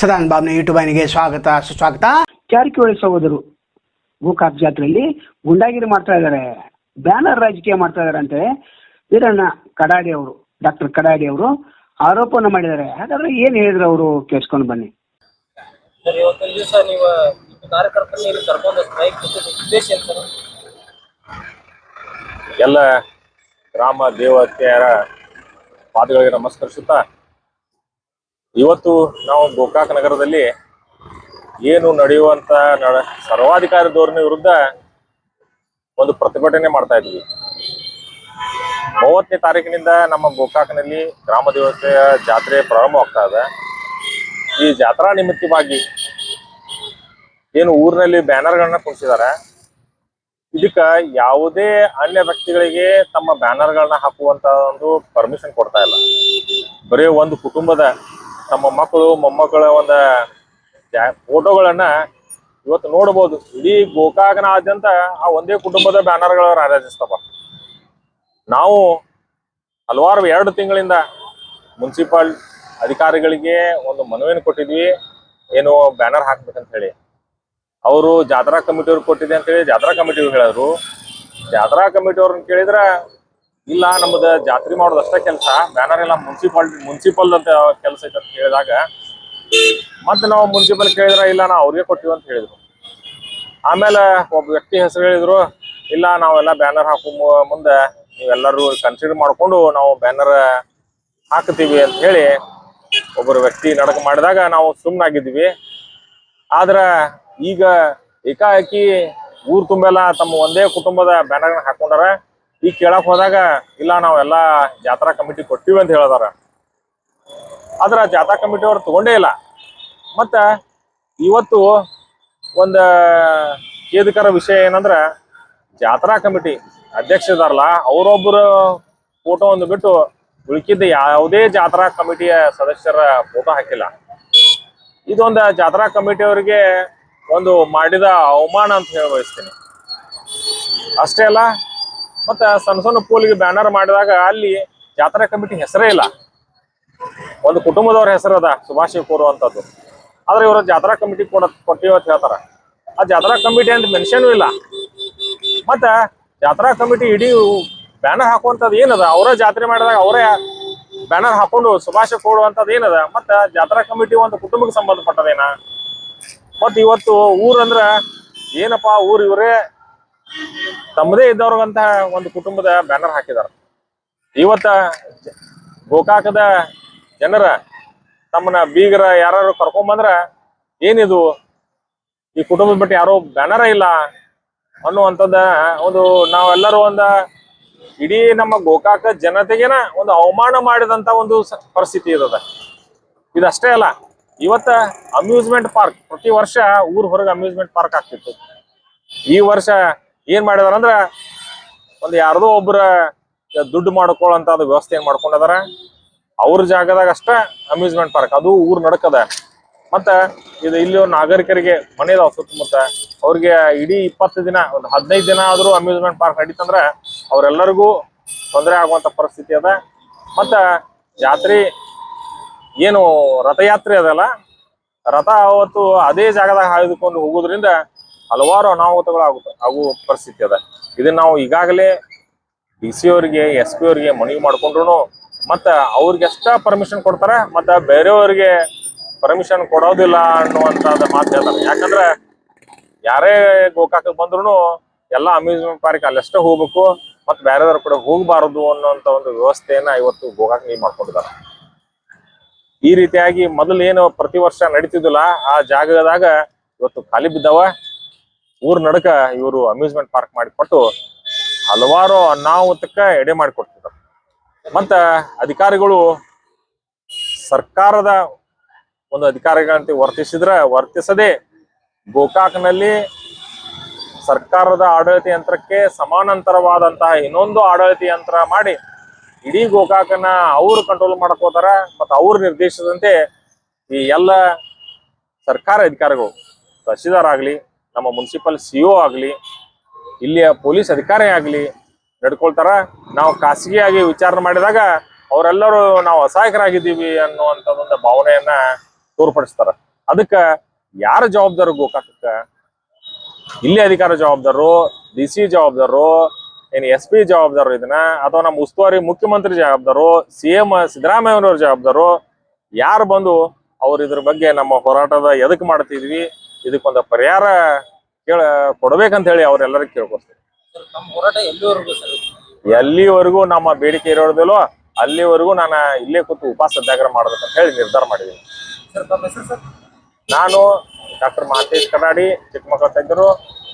ಸದಾನ್ ಬಾಬ್ನ YouTube ವಾಹಿನಿಗೆ ಸ್ವಾಗತ ಸುಸ್ವಾಗತ. ಜಾರಕಿಹೊಳಿ ಸಹೋದರು ಗೋಕಾಕ್ ಜಾತ್ರೆಯಲ್ಲಿ ಗುಂಡಾಗಿರಿ ಮಾಡ್ತಾ ಇದ್ದಾರೆ. ಬ್ಯಾನರ್ ರಾಜಕೀಯ ಮಾಡ್ತಾ ಇದ್ದಾರೆ ಅಂತ. ವೀರಣ್ಣ ಕಡಾಡಿ ಅವರು ಡಾಕ್ಟರ್ ಕಡಾಡಿ ಅವರು ಆರೋಪನ ಮಾಡಿದ್ದಾರೆ. ಹಾಗಾದ್ರೆ ಏನ್ ಹೇಳಿದ್ರು ಅವರು? ಕೇಳಿಸ್ಕೊಂಡು ಬನ್ನಿ. ಸರ್ ಇವತ್ತೊಂದು ದಿವಸ ನೀವು ಕಾರ್ಯಕರ್ತರನ್ನ ಇಲ್ಲಿ ಕರ್ಕೊಂಡು ಸ್ಟ್ರೈಕ್ ಉದ್ದೇಶ ಏನು ಸರ್? ಎಲ್ಲ ರಾಮ ದೇವತೆಯರ ಪಾದಗಳಿಗೆ ನಮಸ್ಕರಿಸುತ್ತಾ ಇವತ್ತು ನಾವು ಗೋಕಾಕ್ ನಗರದಲ್ಲಿ ಏನು ನಡೆಯುವಂತ ನಡ ಸರ್ವಾಧಿಕಾರಿ ಧೋರಣೆ ವಿರುದ್ಧ ಒಂದು ಪ್ರತಿಭಟನೆ ಮಾಡ್ತಾ ಇದ್ವಿ. ಮೂವತ್ತನೇ ತಾರೀಕಿನಿಂದ ನಮ್ಮ ಗೋಕಾಕ್ನಲ್ಲಿ ಗ್ರಾಮ ದೇವತೆಯ ಜಾತ್ರೆ ಪ್ರಾರಂಭವಾಗ್ತಾ ಇದೆ. ಈ ಜಾತ್ರಾ ನಿಮಿತ್ತವಾಗಿ ಏನು ಊರಿನಲ್ಲಿ ಬ್ಯಾನರ್ಗಳನ್ನ ಕುಣಿಸಿದ್ದಾರೆ ಇದಕ್ಕ ಯಾವುದೇ ಅನ್ಯ ವ್ಯಕ್ತಿಗಳಿಗೆ ತಮ್ಮ ಬ್ಯಾನರ್ಗಳನ್ನ ಹಾಕುವಂತ ಒಂದು ಪರ್ಮಿಷನ್ ಕೊಡ್ತಾ ಇಲ್ಲ. ಬರೀ ಒಂದು ಕುಟುಂಬದ ತಮ್ಮ ಮಕ್ಕಳು, ಮೊಮ್ಮಕ್ಕಳ ಒಂದು ಫೋಟೋಗಳನ್ನ ಇವತ್ತು ನೋಡಬಹುದು ಇಡೀ ಗೋಕಾಕನಾದ್ಯಂತ ಆ ಒಂದೇ ಕುಟುಂಬದ ಬ್ಯಾನರ್ಗಳು ರಾರಾಜಿಸ್ತವ ನಾವು ಹಲವಾರು ಎರಡು ತಿಂಗಳಿಂದ ಮುನ್ಸಿಪಾಲ್ ಅಧಿಕಾರಿಗಳಿಗೆ ಒಂದು ಮನವಿಯನ್ನು ಕೊಟ್ಟಿದ್ವಿ. ಏನು ಬ್ಯಾನರ್ ಹಾಕ್ಬೇಕಂತ ಹೇಳಿ. ಅವರು ಜಾತ್ರಾ ಕಮಿಟಿಯವ್ರು ಕೊಟ್ಟಿದೆ ಅಂತ ಹೇಳಿ ಜಾತ್ರಾ ಕಮಿಟಿಯವ್ರು ಹೇಳಿದ್ರು. ಜಾತ್ರಾ ಕಮಿಟಿಯವ್ರನ್ನ ಕೇಳಿದ್ರ ಇಲ್ಲ, ನಮ್ದು ಜಾತ್ರೆ ಮಾಡೋದು ಅಷ್ಟೇ ಕೆಲಸ. ಬ್ಯಾನರ್ ಎಲ್ಲ ಮುನ್ಸಿಪಾಲ್ ಮುನ್ಸಿಪಲ್ ಅಂತ ಕೆಲಸ ಐತೆ ಅಂತ ಹೇಳಿದಾಗ ಮತ್ತೆ ನಾವು ಮುನ್ಸಿಪಲ್ ಕೇಳಿದ್ರ, ಇಲ್ಲ ನಾವು ಅವ್ರಿಗೆ ಕೊಟ್ಟಿವಿ ಅಂತ ಹೇಳಿದ್ರು. ಆಮೇಲೆ ಒಬ್ಬ ವ್ಯಕ್ತಿ ಹೆಸರು ಹೇಳಿದ್ರು, ಇಲ್ಲ, ನಾವೆಲ್ಲ ಬ್ಯಾನರ್ ಹಾಕೋ ಮುಂದೆ ನೀವೆಲ್ಲರೂ ಕನ್ಸಿಡರ್ ಮಾಡ್ಕೊಂಡು ನಾವು ಬ್ಯಾನರ್ ಹಾಕ್ತೀವಿ ಅಂತ ಹೇಳಿ ಒಬ್ಬರು ವ್ಯಕ್ತಿ ನಡಕ ಮಾಡಿದಾಗ ನಾವು ಸುಮ್ಮನಾಗಿದ್ವಿ ಆದ್ರ ಈಗ ಏಕಾಏಕಿ ಊರ್ ತುಂಬೆಲ್ಲ ತಮ್ಮ ಒಂದೇ ಕುಟುಂಬದ ಬ್ಯಾನರ್ ಹಾಕೊಂಡಾರ ಈಗ ಕೇಳಕ್ ಹೋದಾಗ, ಇಲ್ಲ ನಾವೆಲ್ಲ ಜಾತ್ರಾ ಕಮಿಟಿ ಕೊಟ್ಟಿವಿ ಅಂತ ಹೇಳಿದಾರ. ಆದ್ರ ಜಾತ್ರಾ ಕಮಿಟಿ ಅವ್ರು ತಗೊಂಡೇ ಇಲ್ಲ. ಮತ್ತ ಇವತ್ತು ಒಂದ ಖೇದಕರ ವಿಷಯ ಏನಂದ್ರ, ಜಾತ್ರಾ ಕಮಿಟಿ ಅಧ್ಯಕ್ಷ ಇದಾರಲ್ಲ ಅವರೊಬ್ಬರು ಫೋಟೋ ಒಂದು ಬಿಟ್ಟು ಉಳಿಕಿದ್ದ ಯಾವುದೇ ಜಾತ್ರಾ ಕಮಿಟಿಯ ಸದಸ್ಯರ ಫೋಟೋ ಹಾಕಿಲ್ಲ. ಇದೊಂದು ಜಾತ್ರಾ ಕಮಿಟಿ ಅವರಿಗೆ ಒಂದು ಮಾಡಿದ ಅವಮಾನ ಅಂತ ಹೇಳಿ ಬಯಸ್ತೀನಿ. ಅಷ್ಟೇ ಅಲ್ಲ ಮತ್ತೆ ಸಣ್ಣ ಸಣ್ಣ ಪೋಲಿಗೆ ಬ್ಯಾನರ್ ಮಾಡಿದಾಗ ಅಲ್ಲಿ ಜಾತ್ರಾ ಕಮಿಟಿ ಹೆಸರೇ ಇಲ್ಲ. ಒಂದು ಕುಟುಂಬದವ್ರ ಹೆಸರದ ಅದ ಕೋರುವಂಥದ್ದು ಆದರೆ ಇವರು ಜಾತ್ರಾ ಕಮಿಟಿ ಕೊಡ ಕೊಟ್ಟಿವ ಅಂತ ಹೇಳ್ತಾರ. ಆ ಜಾತ್ರಾ ಕಮಿಟಿ ಅಂತ ಮೆನ್ಷನ್ ಇಲ್ಲ. ಮತ್ತ ಜಾತ್ರಾ ಕಮಿಟಿ ಇಡೀ ಬ್ಯಾನರ್ ಹಾಕುವಂಥದ್ದು ಏನದ? ಅವರ ಜಾತ್ರೆ ಮಾಡಿದಾಗ ಅವರೇ ಬ್ಯಾನರ್ ಹಾಕೊಂಡು ಸುಭಾಷ ಕೊಡುವಂತದ್ದು ಏನದ? ಮತ್ತ ಜಾತ್ರಾ ಕಮಿಟಿ ಒಂದು ಕುಟುಂಬಕ್ಕೆ ಸಂಬಂಧಪಟ್ಟದೇನಾ? ಮತ್ತ ಇವತ್ತು ಊರಂದ್ರ ಏನಪ್ಪಾ ಊರ್ ಇವರೇ ತಮ್ಮದೇ ಇದ್ದವ್ರಿಗಂತ ಒಂದು ಕುಟುಂಬದ ಬ್ಯಾನರ್ ಹಾಕಿದಾರ. ಇವತ್ತ ಗೋಕಾಕದ ಜನರ ತಮ್ಮನ್ನ ಬೀಗರ ಯಾರು ಕರ್ಕೊಂಬಂದ್ರ ಏನಿದು? ಈ ಕುಟುಂಬದ ಬಿಟ್ಟು ಯಾರೋ ಬ್ಯಾನರ ಇಲ್ಲ ಅನ್ನುವಂಥದ್ದ ಒಂದು ನಾವೆಲ್ಲರೂ ಒಂದ ಇಡೀ ನಮ್ಮ ಗೋಕಾಕ ಜನತೆಗೆನ ಒಂದು ಅವಮಾನ ಮಾಡಿದಂತ ಒಂದು ಪರಿಸ್ಥಿತಿ ಇರದ ಇದಷ್ಟೇ ಅಲ್ಲ, ಇವತ್ತ ಅಮ್ಯೂಸ್ಮೆಂಟ್ ಪಾರ್ಕ್ ಪ್ರತಿ ವರ್ಷ ಊರ್ ಹೊರಗೆ ಅಮ್ಯೂಸ್ಮೆಂಟ್ ಪಾರ್ಕ್ ಆಗ್ತಿತ್ತು. ಈ ವರ್ಷ ಏನ್ ಮಾಡಿದಾರ ಅಂದ್ರ ಒಂದ್ ಯಾರ್ದೋ ಒಬ್ರ ದುಡ್ಡು ಮಾಡ್ಕೊಳ್ಳೋಂತ ಅದು ವ್ಯವಸ್ಥೆ ಏನ್ ಮಾಡ್ಕೊಂಡದಾರ? ಅವ್ರ ಜಾಗದಾಗ ಅಷ್ಟ ಅಮ್ಯೂಸ್ಮೆಂಟ್ ಪಾರ್ಕ್ ಅದು ಊರ್ ನಡಕದ. ಮತ್ತ ಇದು ಇಲ್ಲಿ ನಾಗರಿಕರಿಗೆ ಮನೆ ಇದಾವ ಸುತ್ತಮುತ್ತ. ಅವ್ರಿಗೆ ಇಡೀ ಇಪ್ಪತ್ತು ದಿನ, ಒಂದು ಹದಿನೈದು ದಿನ ಆದ್ರೂ ಅಮ್ಯೂಸ್ಮೆಂಟ್ ಪಾರ್ಕ್ ನಡೀತಂದ್ರ ಅವರೆಲ್ಲರಿಗೂ ತೊಂದರೆ ಆಗುವಂತ ಪರಿಸ್ಥಿತಿ ಅದ. ಮತ್ತ ಜಾತ್ರಿ ಏನು ರಥಯಾತ್ರೆ ಅದಲ್ಲ, ರಥ ಅವತ್ತು ಅದೇ ಜಾಗದಾಗ ಹಾಯ್ದುಕೊಂಡು ಹೋಗೋದ್ರಿಂದ ಹಲವಾರು ಅನಾಹುತಗಳು ಆಗುತ್ತೆ, ಆಗುವ ಪರಿಸ್ಥಿತಿ ಅದ. ಇದನ್ನ ನಾವು ಈಗಾಗಲೇ ಡಿ ಸಿ ಅವರಿಗೆ ಎಸ್ ಪಿ ಅವರಿಗೆ ಮನವಿ ಮಾಡ್ಕೊಂಡ್ರು ಮತ್ತ ಅವ್ರಿಗೆ ಎಷ್ಟ ಪರ್ಮಿಷನ್ ಕೊಡ್ತಾರ, ಮತ್ತ ಬೇರೆಯವ್ರಿಗೆ ಪರ್ಮಿಷನ್ ಕೊಡೋದಿಲ್ಲ ಅನ್ನುವಂಥದ್ದು ಮಾತು ಹೇಳ್ತಾರೆ. ಯಾಕಂದ್ರೆ ಯಾರೇ ಗೋಕಾಕಕ್ಕೆ ಬಂದ್ರು ಎಲ್ಲ ಅಮ್ಯೂಸ್ಮೆಂಟ್ ಪಾರ್ಕ್ ಅಲ್ಲಷ್ಟೇ ಹೋಗ್ಬೇಕು, ಮತ್ ಬೇರೆದವ್ರ ಕಡೆ ಹೋಗಬಾರದು ಅನ್ನೋಂತ ಒಂದು ವ್ಯವಸ್ಥೆಯನ್ನ ಇವತ್ತು ಗೋಕಾಕ್ ನೀವು ಮಾಡ್ಕೊಂಡಿದ್ದಾರೆ ಈ ರೀತಿಯಾಗಿ ಮೊದಲು ಏನು ಪ್ರತಿ ವರ್ಷ ನಡೀತಿದ್ದಿಲ್ಲ, ಆ ಜಾಗದಾಗ ಇವತ್ತು ಖಾಲಿ ಬಿದ್ದಾವ. ಊರ್ ನಡಕ ಇವರು ಅಮ್ಯೂಸ್ಮೆಂಟ್ ಪಾರ್ಕ್ ಮಾಡಿಕೊಟ್ಟು ಹಲವಾರು ಅನಾಹುತಕ್ಕ ಎಡೆ ಮಾಡಿಕೊಡ್ತಿದ್ರು ಮತ್ತ ಅಧಿಕಾರಿಗಳು ಸರ್ಕಾರದ ಒಂದು ಅಧಿಕಾರಿಗಳಂತೆ ವರ್ತಿಸಿದ್ರ ವರ್ತಿಸದೆ ಗೋಕಾಕ್ನಲ್ಲಿ ಸರ್ಕಾರದ ಆಡಳಿತ ಯಂತ್ರಕ್ಕೆ ಸಮಾನಾಂತರವಾದಂತಹ ಇನ್ನೊಂದು ಆಡಳಿತ ಯಂತ್ರ ಮಾಡಿ ಇಡೀ ಗೋಕಾಕನ್ನ ಅವರು ಕಂಟ್ರೋಲ್ ಮಾಡ್ಕೋತಾರ ಮತ್ತು ಅವ್ರ ನಿರ್ದೇಶದಂತೆ ಈ ಎಲ್ಲ ಸರ್ಕಾರ ಅಧಿಕಾರಿಗಳು ತಹಶೀಲ್ದಾರ್ ಆಗ್ಲಿ ನಮ್ಮ ಮುನ್ಸಿಪಲ್ ಸಿಒ ಆಗಲಿ, ಇಲ್ಲಿಯ ಪೊಲೀಸ್ ಅಧಿಕಾರಿ ಆಗಲಿ ನಡ್ಕೊಳ್ತಾರ. ನಾವು ಖಾಸಗಿಯಾಗಿ ವಿಚಾರಣೆ ಮಾಡಿದಾಗ ಅವರೆಲ್ಲರೂ ನಾವು ಅಸಹಾಯಕರಾಗಿದ್ದೀವಿ ಅನ್ನುವಂಥದ್ದೊಂದು ಭಾವನೆಯನ್ನ ತೋರ್ಪಡಿಸ್ತಾರ. ಅದಕ್ಕ ಯಾರ ಜವಾಬ್ದಾರು ಗೋಕಾಕಕ್ಕ? ಇಲ್ಲಿ ಅಧಿಕಾರ ಜವಾಬ್ದಾರರು ಡಿ ಸಿ ಜವಾಬ್ದಾರರು ಏನ್ ಎಸ್ ಪಿ ಜವಾಬ್ದಾರರು ಇದನ್ನ, ಅಥವಾ ನಮ್ಮ ಉಸ್ತುವಾರಿ ಮುಖ್ಯಮಂತ್ರಿ ಜವಾಬ್ದಾರು, ಸಿ ಎಂ ಸಿದ್ದರಾಮಯ್ಯನವ್ರ ಜವಾಬ್ದಾರು, ಯಾರು ಬಂದು ಅವ್ರ ಇದ್ರ ಬಗ್ಗೆ ನಮ್ಮ ಹೋರಾಟದ ಎದಕ್ ಮಾಡ್ತಿದ್ವಿ ಇದಕ್ಕೊಂದು ಪರಿಹಾರ ಕೇಳ ಕೊಡ್ಬೇಕಂತ ಹೇಳಿ ಅವ್ರೆಲ್ಲರೂ ಕೇಳ್ಕೊಳ್ತೀವಿ ಸರ್ ನಮ್ಮ ಹೋರಾಟ ಎಲ್ಲಿವರೆಗೂ ನಮ್ಮ ಬೇಡಿಕೆ ಇರೋದಿಲ್ಲೋ ಅಲ್ಲಿವರೆಗೂ ನಾನು ಇಲ್ಲೇ ಕೂತು ಉಪವಾಸ ಸತ್ಯಾಗ್ರಹ ಮಾಡ್ಬೇಕಂತ ಹೇಳಿ ನಿರ್ಧಾರ ಮಾಡಿದ್ದೀನಿ. ಸರ್ ತಮ್ಮ ಸರ್? ನಾನು ಡಾಕ್ಟರ್ ಮಹಾಂತೇಶ್ ಕಡಾಡಿ ಚಿಕ್ಕಮಕ್ಕಳ ತಜ್ಞರು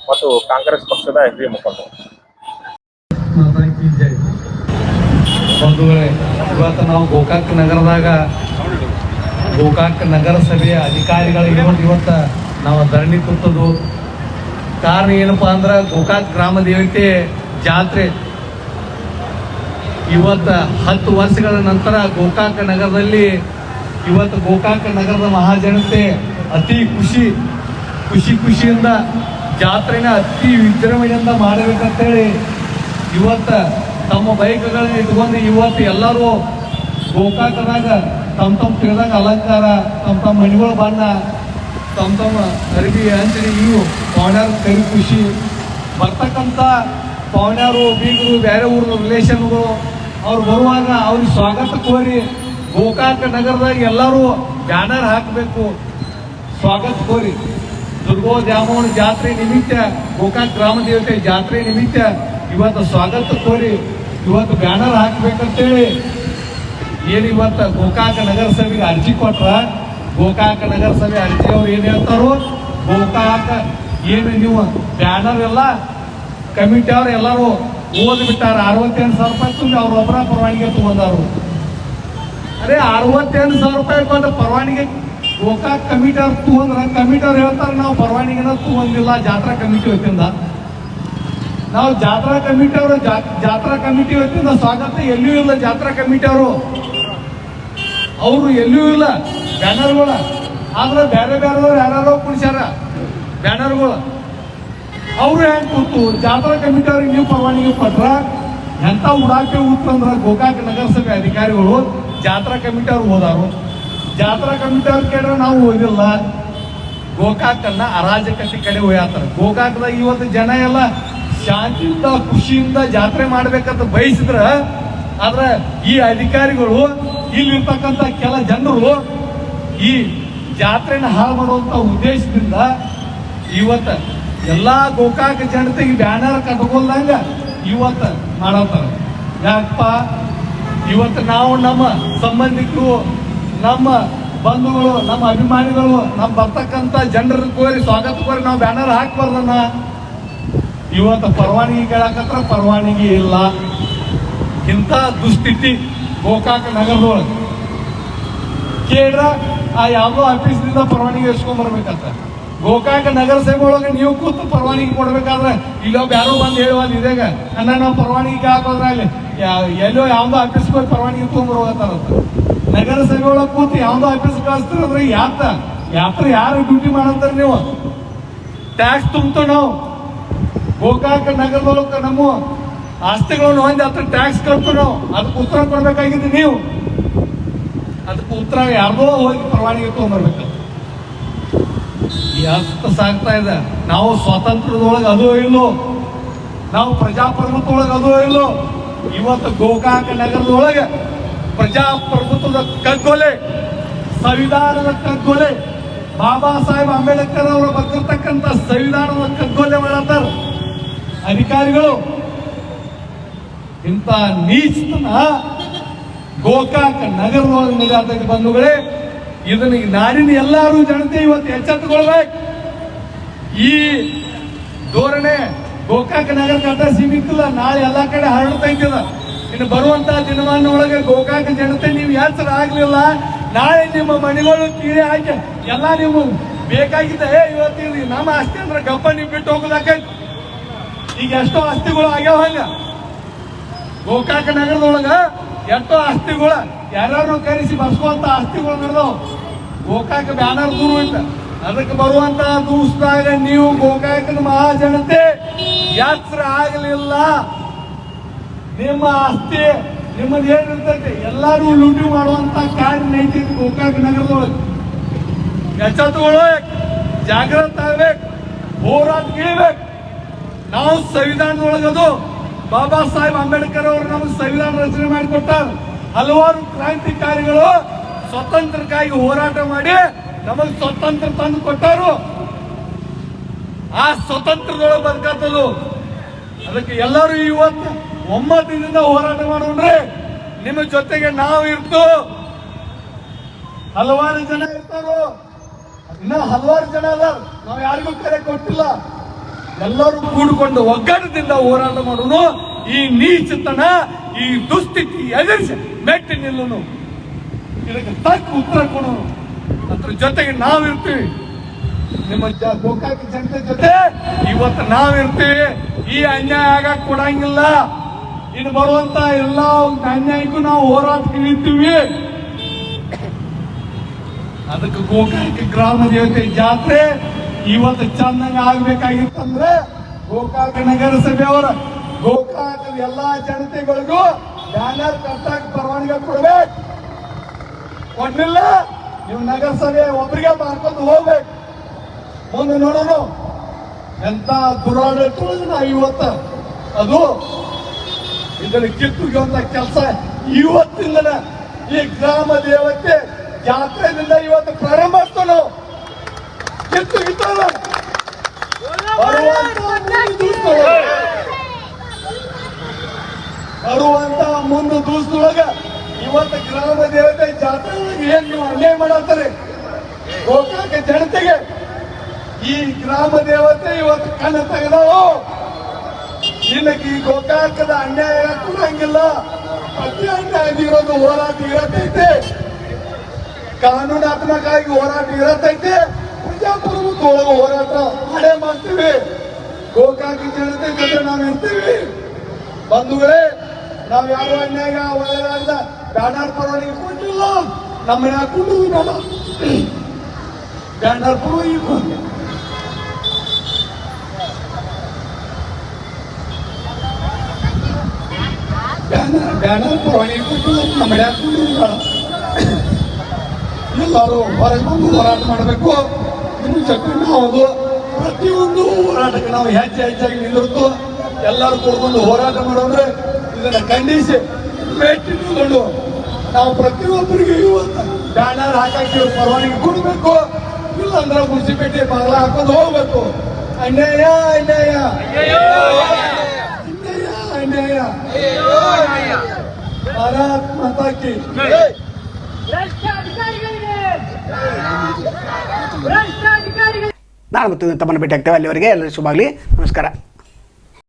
ಮತ್ತು ಕಾಂಗ್ರೆಸ್ ಪಕ್ಷದ ಹಿರಿಯ ಮುಖಂಡರು. ಬಂಧುಗಳೇ ಇವತ್ತು ನಾವು ಗೋಕಾಕ್ ನಗರದಾಗ ಗೋಕಾಕ್ ನಗರಸಭೆಯ ಅಧಿಕಾರಿಗಳಿಗೆ ಇವತ್ತು ಇವತ್ತು ನಾವು ಧರಣಿ ಕೂತದು ಕಾರಣ ಏನಪ್ಪ ಅಂದ್ರೆ ಗೋಕಾಕ್ ಗ್ರಾಮ ದೇವತೆ ಜಾತ್ರೆ. ಇವತ್ತು ಹತ್ತು ವರ್ಷಗಳ ನಂತರ ಗೋಕಾಕ ನಗರದಲ್ಲಿ ಇವತ್ತು ಗೋಕಾಕ ನಗರದ ಮಹಾಜನತೆ ಅತಿ ಖುಷಿ ಖುಷಿ ಖುಷಿಯಿಂದ ಜಾತ್ರೆನ ಅತಿ ವಿಜೃಂಭಣೆಯಿಂದ ಮಾಡಬೇಕಂತೇಳಿ ಇವತ್ತು ತಮ್ಮ ಬೈಕ್ಗಳನ್ನ ಇಟ್ಕೊಂಡು ಇವತ್ತು ಎಲ್ಲರೂ ಗೋಕಾಕದಾಗ ತಮ್ಮ ತಮ್ಮ ತಿಳಿದಾಗ ಅಲಂಕಾರ, ತಮ್ಮ ತಮ್ಮ ಮಣಿಗಳ ಬಣ್ಣ ತಮ್ಮ ತಮ್ಮ ಅರಿವಿ ಅಂತೇಳಿ ಇವು ಪೌಣ್ಯಾರ ಕೈ ಖುಷಿ. ಬರ್ತಕ್ಕಂಥ ಪೌಣ್ಯಾರು ಬೀಗರು ಬೇರೆ ಊರಿನ ರಿಲೇಷನ್ಗಳು ಅವ್ರು ಬರುವಾಗ ಅವ್ರಿಗೆ ಸ್ವಾಗತ ಕೋರಿ ಗೋಕಾಕ ನಗರದಾಗ ಎಲ್ಲರೂ ಬ್ಯಾನರ್ ಹಾಕಬೇಕು. ಸ್ವಾಗತ ಕೋರಿ. ದುರ್ಗೋ ದ್ಯಾಮೋಹನ ಜಾತ್ರೆ ನಿಮಿತ್ತ, ಗೋಕಾಕ್ ಗ್ರಾಮ ದೇವತೆ ಜಾತ್ರೆ ನಿಮಿತ್ತ ಇವತ್ತು ಸ್ವಾಗತ ಕೋರಿ ಇವತ್ತು ಬ್ಯಾನರ್ ಹಾಕಬೇಕಂತೇಳಿ ಏನು ಇವತ್ತು ಗೋಕಾಕ ನಗರಸಭೆಗೆ ಅರ್ಜಿ ಕೊಟ್ರ? ಗೋಕಾಕ ನಗರಸಭೆ ಅರ್ಜಿ ಅವ್ರು ಏನ್ ಹೇಳ್ತಾರೋ, ಗೋಕಾಕ ಏನು ನೀವು ಬ್ಯಾನರ್ ಎಲ್ಲ, ಕಮಿಟಿ ಅವ್ರು ಎಲ್ಲರೂ ಓದ್ ಬಿಟ್ಟಾರ. ಅರವತ್ತೆಂಟು ಸಾವಿರ ರೂಪಾಯಿ ತುಂಬಿ ಅವ್ರ ಒಬ್ಬರ ಪರವಾನಿಗೆ ತಗೊಂಡಾರು. ಅರೆ ಅರವತ್ತೆಂಟು ಸಾವಿರ ರೂಪಾಯಿ ಕೊಟ್ಟು ಪರವಾನಿಗೆ ಗೋಕಾಕ್ ಕಮಿಟಿ ಅವ್ರು ತಗೊಂಡ್ರ, ಕಮಿಟಿ ಅವ್ರು ಹೇಳ್ತಾರೆ, ನಾವು ಪರವಾನಿಗೆನ ತಗೊಂಡಿಲ್ಲ, ಜಾತ್ರಾ ಕಮಿಟಿ ವತಿಯಿಂದ. ನಾವು ಜಾತ್ರಾ ಕಮಿಟಿ ಅವರು ಜಾತ್ರಾ ಕಮಿಟಿ ವತಿಯಿಂದ ಸ್ವಾಗತ ಎಲ್ಲಿಯೂ ಇಲ್ಲ ಜಾತ್ರಾ ಕಮಿಟಿ ಅವರು. ಅವರು ಎಲ್ಲಿಯೂ ಇಲ್ಲ. ಬ್ಯಾನರ್ಗಳ? ಆದ್ರೆ ಬೇರೆ ಬೇರೆದವ್ರು ಯಾರೋ ಕುಣಿಸ್ಯಾರ ಬ್ಯಾನರ್ಗಳು? ಅವರು ಹೆಂಗೆ ಕೂತು? ಜಾತ್ರಾ ಕಮಿಟಿ ಅವ್ರಿಗೆ ನೀವು ಪರವಾನಿಗೆ ಕೊಟ್ರ? ಎಂಥ ಉಡಾಕೆ ಉತ್ತಂದ್ರೆ ಗೋಕಾಕ್ ನಗರಸಭೆ ಅಧಿಕಾರಿಗಳು ಜಾತ್ರಾ ಕಮಿಟಿ ಅವ್ರು ಹೋದಾರು. ಜಾತ್ರಾ ಕಮಿಟಿ ಅವ್ರು ಕೇಳಿದ್ರೆ ನಾವು ಹೋಗಿಲ್ಲ. ಗೋಕಾಕನ್ನ ಅರಾಜಕತೆ ಕಡೆ ಹೋಯಾತಾರ ಗೋಕಾಕದಾಗ ಇವತ್ತು ಜನ ಎಲ್ಲ ಶಾಂತಿಯಿಂದ, ಖುಷಿಯಿಂದ ಜಾತ್ರೆ ಮಾಡ್ಬೇಕಂತ ಬಯಸಿದ್ರ, ಆದ್ರೆ ಈ ಅಧಿಕಾರಿಗಳು ಇಲ್ಲಿರ್ತಕ್ಕಂಥ ಕೆಲ ಜನರು ಈ ಜಾತ್ರೆನ ಹಾಳು ಮಾಡುವಂತ ಉದ್ದೇಶದಿಂದ ಇವತ್ತ ಎಲ್ಲಾ ಗೋಕಾಕ ಜನತೆಗೆ ಬ್ಯಾನರ್ ಕಟ್ಕೊಲ್ದಂಗ ಇವತ್ತ ಮಾಡತ್ತಾರ. ಯಾಕಪ್ಪ? ಇವತ್ತು ನಾವು ನಮ್ಮ ಸಂಬಂಧಿಕರು, ನಮ್ಮ ಬಂಧುಗಳು, ನಮ್ಮ ಅಭಿಮಾನಿಗಳು, ನಮ್ಮ ಬರ್ತಕ್ಕಂಥ ಜನರ ಕೋರಿ ಸ್ವಾಗತ ಕೋರಿ ನಾವು ಬ್ಯಾನರ್ ಹಾಕ್ಬಾರ್ದನ್ನ ಇವತ್ತು ಪರವಾನಗಿ ಕೇಳಕತ್ರ ಪರವಾನಗಿ ಇಲ್ಲ. ಇಂಥ ದುಸ್ಥಿತಿ ಗೋಕಾಕ ನಗರದೊಳಗೆ. ಕೇಳ್ರ ಆ ಯಾವುದೋ ಆಫೀಸ್ನಿಂದ ಪರವಾನಗಿ ಇಸ್ಕೊಂಡ್ ಬರ್ಬೇಕಂತ. ಗೋಕಾಕ ನಗರಸಭೆ ಒಳಗೆ ನೀವು ಕೂತು ಪರವಾನಗಿ ಕೊಡ್ಬೇಕಾದ್ರೆ ಇಲ್ಲೋ ಯಾರೋ ಬಂದು ಹೇಳುವಲ್ಲ ಇದೇಗ. ಅಣ್ಣ, ನಾವು ಪರವಾನಗಿ ಹಾಕೋದ್ರ ಅಲ್ಲಿ ಎಲ್ಲೋ ಯಾವ್ದೋ ಆಫೀಸ್ ಹೋಗಿ ಪರವಾನಗಿ ತೊಗೊಂಡ್ಬರ್ಬೇಕಾರಂತ ನಗರಸಭೆ ಒಳಗೆ ಕೂತು ಯಾವ್ದೋ ಆಫೀಸ್ ಕಳಿಸ್ತಿರಂದ್ರೆ ಯಾತ ಯಾತ್ರ? ಯಾರು ಡ್ಯೂಟಿ ಮಾಡಂತಾರ ನೀವು? ಟ್ಯಾಕ್ಸ್ ತುಂಬ್ತು ನಾವು. ಗೋಕಾಕ ನಗರದೊಳಗೆ ನಮ್ಮ ಆಸ್ತಿಗಳನ್ನು ಹೊಂದಿ ಹತ್ರ ಟ್ಯಾಕ್ಸ್ ಕಟ್ತು ನಾವು. ಅದಕ್ಕೆ ಉತ್ತರ ಕೊಡ್ಬೇಕಾಗಿದ್ದು ನೀವು. ಅದಕ್ಕೆ ಉತ್ತರ ಯಾರ್ದೋ ಹೋಗಿ ಪರವಾನಗಿ ತಗೊಂಡ್ಬರ್ಬೇಕು ಎಷ್ಟು ಸಾಕ್ತಾ ನಾವು ಸ್ವಾತಂತ್ರ್ಯದೊಳಗೆ ಅದು ಇಲ್ಲೋ. ನಾವು ಪ್ರಜಾಪ್ರಭುತ್ವದೊಳಗೆ ಅದು ಇಲ್ಲೋ. ಇವತ್ತು ಗೋಕಾಕ ನಗರದೊಳಗೆ ಪ್ರಜಾಪ್ರಭುತ್ವದ ಕಗ್ಗೊಲೆ, ಸಂವಿಧಾನದ ಕಗ್ಗೊಲೆ, ಬಾಬಾ ಸಾಹೇಬ್ ಅಂಬೇಡ್ಕರ್ ಅವರು ಬರ್ತಿರ್ತಕ್ಕಂಥ ಸಂವಿಧಾನದ ಕಗ್ಗೊಲೆ ಮಾಡತ್ತಾರ ಅಧಿಕಾರಿಗಳು, ಇಂಥ ನೀಚತನ ಗೋಕಾಕ ನಗರದೊಳಗೆ ನಡೆಯತೈತಿ ಬಂಧುಗಳೇ, ಇದನ್ನ ನಾಡಿನ ಎಲ್ಲರೂ ಜನತೆ ಇವತ್ತು ಎಚ್ಚೆತ್ತುಕೊಳ್ಬೇಕು. ಈ ಧೋರಣೆ ಗೋಕಾಕ ನಗರ ಕಟ್ಟ ಸೀಮಿತಿಲ್ಲ ನಾಳೆ ಎಲ್ಲ ಕಡೆ ಹರಡ್ತೈತಿಲ್ಲ ಇನ್ನು ಬರುವಂತ ದಿನಮಾನ ಒಳಗೆ ಗೋಕಾಕ ಜನತೆ ನೀವು ಎಚ್ಚರ ಆಗ್ಲಿಲ್ಲ. ನಾಳೆ ನಿಮ್ಮ ಮನೆಗಳು ಕೀರೆ ಹಾಕಿ ಎಲ್ಲ ನೀವು ಬೇಕಾಗಿದ್ದ, ಏ ಇವತ್ತಿನ ನಮ್ಮ ಆಸ್ತಿ ಅಂದ್ರೆ ಗಪ್ಪ ನೀವು ಬಿಟ್ಟು ಹೋಗೋದಾಕೈತಿ ಈಗ ಎಷ್ಟೋ ಆಸ್ತಿಗಳು ಆಗ್ಯಾವ ಹಂಗ. ಗೋಕಾಕ ನಗರದೊಳಗ ಎಷ್ಟೋ ಆಸ್ತಿಗಳು, ಯಾರ್ಯಾರು ಕರೆಸಿ ಬರ್ಸ್ಕೊಂತ ಆಸ್ತಿಗಳು ನಡೆದವು ಗೋಕಾಕ ಬ್ಯಾನರ್ ದೂರ ಇಲ್ಲ ಅದಕ್ಕೆ ಬರುವಂತ ದೂಸ್ದಾಗ ನೀವು ಗೋಕಾಕನ ಮಹಾಜನತೆ, ಯಾತ್ರ ಆಗಲಿಲ್ಲ. ನಿಮ್ಮ ಆಸ್ತಿ ನಿಮ್ಮದು ಏನಿರ್ತೈತೆ, ಎಲ್ಲರೂ ಲೂಟಿ ಮಾಡುವಂತ ಕಾರ್ಯ ನೈತಿ ಗೋಕಾಕ ನಗರದೊಳಗೆ. ಎಚ್ಚೆತ್ತುಕೊಳ್ಬೇಕು ಜಾಗೃತ ಆಗ್ಬೇಕು, ಹೋರಾಟ ಇಳಿಬೇಕು ನಾವು ಸಂವಿಧಾನದೊಳಗದು ಬಾಬಾ ಸಾಹೇಬ್ ಅಂಬೇಡ್ಕರ್ ಅವರು ನಮಗೆ ಸಂವಿಧಾನ ರಚನೆ ಮಾಡಿಕೊಟ್ಟಾರ ಹಲವಾರು ಕ್ರಾಂತಿಕಾರಿಗಳು ಸ್ವತಂತ್ರಕ್ಕಾಗಿ ಹೋರಾಟ ಮಾಡಿ ನಮಗೆ ಸ್ವತಂತ್ರ ತಂದು ಕೊಟ್ಟಾರು. ಆ ಸ್ವತಂತ್ರದೊಳಗೆ ಬದುಕತ್ತದು. ಅದಕ್ಕೆ ಎಲ್ಲರೂ ಇವತ್ತು ಒಮ್ಮತದಿಂದ ಹೋರಾಟ ಮಾಡೋಣ್ರಿ. ನಿಮ್ಮ ಜೊತೆಗೆ ನಾವು ಇರ್ತು ಹಲವಾರು ಜನ ಇರ್ತಾರೋ. ಇನ್ನ ಹಲವಾರು ಜನ ಅದ ನಾವು ಯಾರಿಗೂ ಕರೆ ಕೊಟ್ಟಿಲ್ಲ. ಎಲ್ಲರೂ ಕೂಡಿಕೊಂಡು ಒಗ್ಗಟ್ಟದಿಂದ ಹೋರಾಟ ಮಾಡೋನು. ಈ ನೀಚತನ, ಈ ದುಸ್ಥಿತಿ ಎದುರಿಸಿ ಮೆಟ್ಟಿ ನಿಲ್ಲನು. ಇದಕ್ಕೆ ತಕ್ಕ ಉತ್ತರ ಕೊಡೋನು. ಅದ್ರ ಜೊತೆಗೆ ನಾವಿರ್ತೀವಿ. ನಿಮ್ಮ ಗೋಕಾಕ ಜನತೆ ಜೊತೆ ಇವತ್ತು ನಾವಿರ್ತೀವಿ. ಈ ಅನ್ಯಾಯ ಆಗಕ್ ಕೊಡಂಗಿಲ್ಲ. ಇನ್ನು ಬರುವಂತ ಎಲ್ಲ ಅನ್ಯಾಯಕ್ಕೂ ನಾವು ಹೋರಾಟಕ್ಕೆ ನಿಲ್ತೀವಿ ಅದಕ್ಕೆ ಗೋಕಾಕ ಗ್ರಾಮ ದೇವತೆ ಜಾತ್ರೆ ಇವತ್ತು ಚಂದಂಗ ಆಗ್ಬೇಕಾಗಿತ್ತಂದ್ರೆ ಗೋಕಾಕ ನಗರಸಭೆಯವರ ಗೋಕಾಕ ಎಲ್ಲಾ ಜನತೆಗಳಿಗೂ ಬ್ಯಾನರ್ ಕಟ್ಟಾಕ ಪರವಾನಿಗೆ ಕೊಡ್ಬೇಕು. ಕೊಡ್ಲಿಲ್ಲ, ನೀವು ನಗರಸಭೆ ಒಬ್ರಿಗೆ ಮಾಡ್ಕೊಂಡು ಹೋಗ್ಬೇಕು. ಮುಂದೆ ನೋಡೋಣ, ಎಂತ ದುರಾಡಳಿತ ಇವತ್ತ? ಅದು ಇದನ್ನು ಕಿತ್ತುವಂತ ಕೆಲಸ ಇವತ್ತಿಂದನ ಈ ಗ್ರಾಮ ದೇವತೆ ಜಾತ್ರೆಯಿಂದ ಇವತ್ತು ಪ್ರಾರಂಭ ಆಗ್ತಾವ ನಾವು. ಕಿತ್ತು ಕಿತ್ತಲ್ಲ ಬರುವಂತ ಮುಂದೆ ದಿವ್ಸದೊಳಗ ಬರುವಂತ ಇವತ್ತು ಗ್ರಾಮ ದೇವತೆ ಜಾತ್ರೆ ಏನು ಅನ್ಯಾಯ ಮಾಡತ್ತಾರೆ ಗೋಕಾಕ ಜನತೆಗೆ ಈ ಗ್ರಾಮ ದೇವತೆ ಇವತ್ತು ಕಣ್ಣು ತೆಗೆದವು? ನಿನಗೆ ಈ ಗೋಕಾಕದ ಅನ್ಯಾಯ ಕೊಡಂಗಿಲ್ಲ ಪ್ರತಿ ಅನ್ಯಾಯ ಇರೋದು ಹೋರಾಟ ಇರತೈತೆ. ಕಾನೂನಾತ್ಮಕವಾಗಿ ಹೋರಾಟ ಇರತೈತೆ. ಪ್ರಜಾಪ್ರಭುತ್ವದೊಳಗೆ ಹೋರಾಟ ಮಾಡೇ ಮಾಡ್ತೀವಿ. ಗೋಕಾಕ ಜನತೆ ಜೊತೆ ನಾವು ಇರ್ತೀವಿ. ಬಂಧುಗಳೇ, ನಾವು ಯಾರು ಅನ್ಯಾಯ ಒಳಗಾದ ಬ್ಯಾನರ್ ಪರವಾನಗಿ ಕೊಟ್ಟಿಲ್ಲ ನಮ್ಮ ಕೊಡುದು ಬೇಡ. ಬ್ಯಾನರ್ ಪರವಾಗಿ ಬ್ಯಾನರ್ ಬ್ಯಾನರ್ ಕೊಟ್ಟಿಲ್ಲ ನಮ್ಮ ಮನೆ ಬೇಡ. ಎಲ್ಲರೂ ಹೊರಗೆ ಬಂದು ಹೋರಾಟ ಮಾಡಬೇಕು. ಇನ್ನು ಜೊತೆ ಪ್ರತಿಯೊಂದು ಹೋರಾಟಕ್ಕೆ ನಾವು ಹೆಚ್ಚು ಹೆಚ್ಚಾಗಿ ನಿಂದಿರ್ತು ಎಲ್ಲರೂ ಕೂಡ್ಕೊಂಡು ಹೋರಾಟ ಮಾಡೋದ್ರೆ ಇದನ್ನ ಖಂಡಿಸಿ ಭೇಟಿ ನಿಲ್ಕೊಂಡು ನಾವು ಪ್ರತಿಯೊಬ್ಬರಿಗೂ ಇವತ್ತು ಬ್ಯಾನರ್ ಹಾಕಿ ಪರವಾನಗಿ ಕೊಡಬೇಕು. ಇಲ್ಲಾಂದ್ರೆ ಮುನ್ಸಿಪೇಟೆ ಬಾಗ್ಲ ಹಾಕೊಂಡು ಹೋಗ್ಬೇಕು. ಅನ್ಯಾಯ ಅನ್ಯಾಯ. ಅನ್ಯಾಯ ಅನ್ಯಾಯ. ಭಾರತ್ ನಾನು ಮತ್ತು ತಮ್ಮನ್ನು ಭೇಟಿ ಆಗ್ತೇವೆ. ಅಲ್ಲಿವರೆಗೆ ಎಲ್ಲರಿಗೂ ಶುಭಾಗಲಿ ನಮಸ್ಕಾರ.